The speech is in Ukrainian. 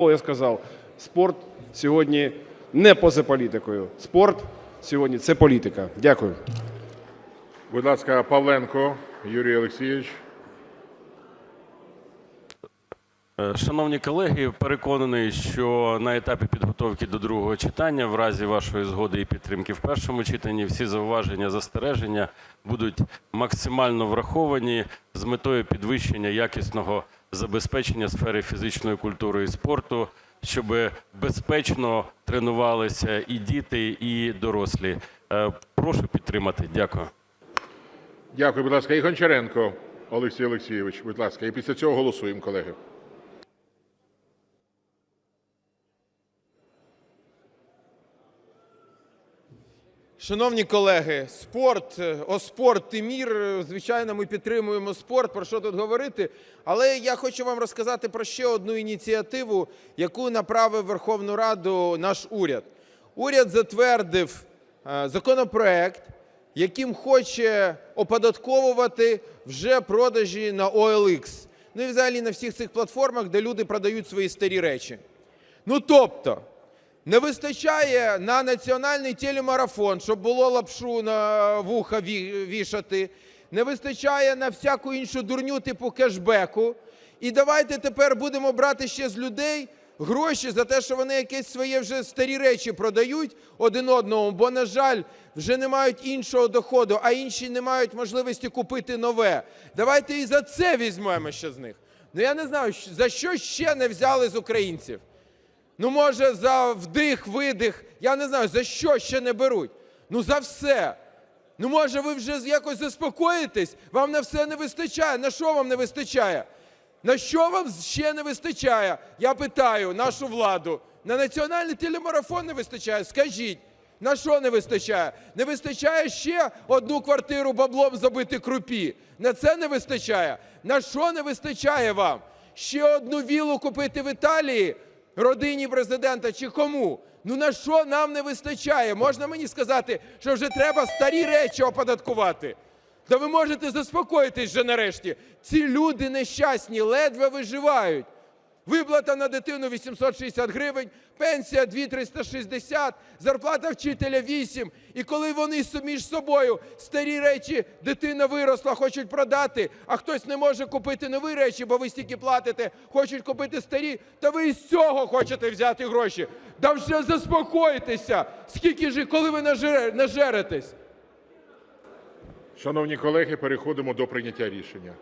я сказав, спорт сьогодні не поза політикою. Спорт сьогодні це політика. Дякую. Будь ласка, Павленко Юрій Олексійович. Е, Шановні колеги, переконаний, що на етапі підготовки до другого читання, в разі вашої згоди і підтримки в першому читанні, всі зауваження, застереження будуть максимально враховані з метою підвищення якісного забезпечення сфери фізичної культури і спорту, щоб безпечно тренувалися і діти, і дорослі. Е, Прошу підтримати. Дякую. Дякую, будь ласка. І Гончаренко Олексій Олексійович, будь ласка. І після цього голосуємо, колеги. Шановні колеги, спорт, е, о спорт і мір. Е, Звичайно, ми підтримуємо спорт. Про що тут говорити? Але я хочу вам розказати про ще одну ініціативу, яку направив Верховну Раду наш уряд. Уряд затвердив е, законопроект, яким хоче оподатковувати вже продажі на OLX. Ну і взагалі на всіх цих платформах, де люди продають свої старі речі. Ну тобто. Не вистачає на національний телемарафон, щоб було лапшу на вуха вішати. Не вистачає на всяку іншу дурню типу кешбеку. І давайте тепер будемо брати ще з людей гроші за те, що вони якесь своє вже старі речі продають один одному, бо, на жаль, вже не мають іншого доходу, а інші не мають можливості купити нове. Давайте і за це візьмемо ще з них. Ну я не знаю, за що ще не взяли з українців. Ну, може, за вдих, видих, я не знаю, за що ще не беруть. Ну, за все. Ну, може, ви вже якось заспокоїтесь? Вам на все не вистачає. На що вам не вистачає? На що вам ще не вистачає? Я питаю нашу владу. На національний телемарафон не вистачає? Скажіть. На що не вистачає? Не вистачає ще одну квартиру баблом забити крупі. На це не вистачає. На що не вистачає вам? Ще одну вілу купити в Італії родині президента чи кому? Ну на що нам не вистачає? Можна мені сказати, що вже треба старі речі оподаткувати? Та ви можете заспокоїтись вже нарешті. Ці люди нещасні, ледве виживають. Виплата на дитину 860 гривень, пенсія 2360, зарплата вчителя 8. І коли вони між собою старі речі, дитина виросла, хочуть продати, а хтось не може купити нові речі, бо ви стільки платите, хочуть купити старі, та ви із цього хочете взяти гроші. Да вже заспокойтеся! Скільки ж, коли ви нажере- нажеретесь? Шановні колеги, переходимо до прийняття рішення.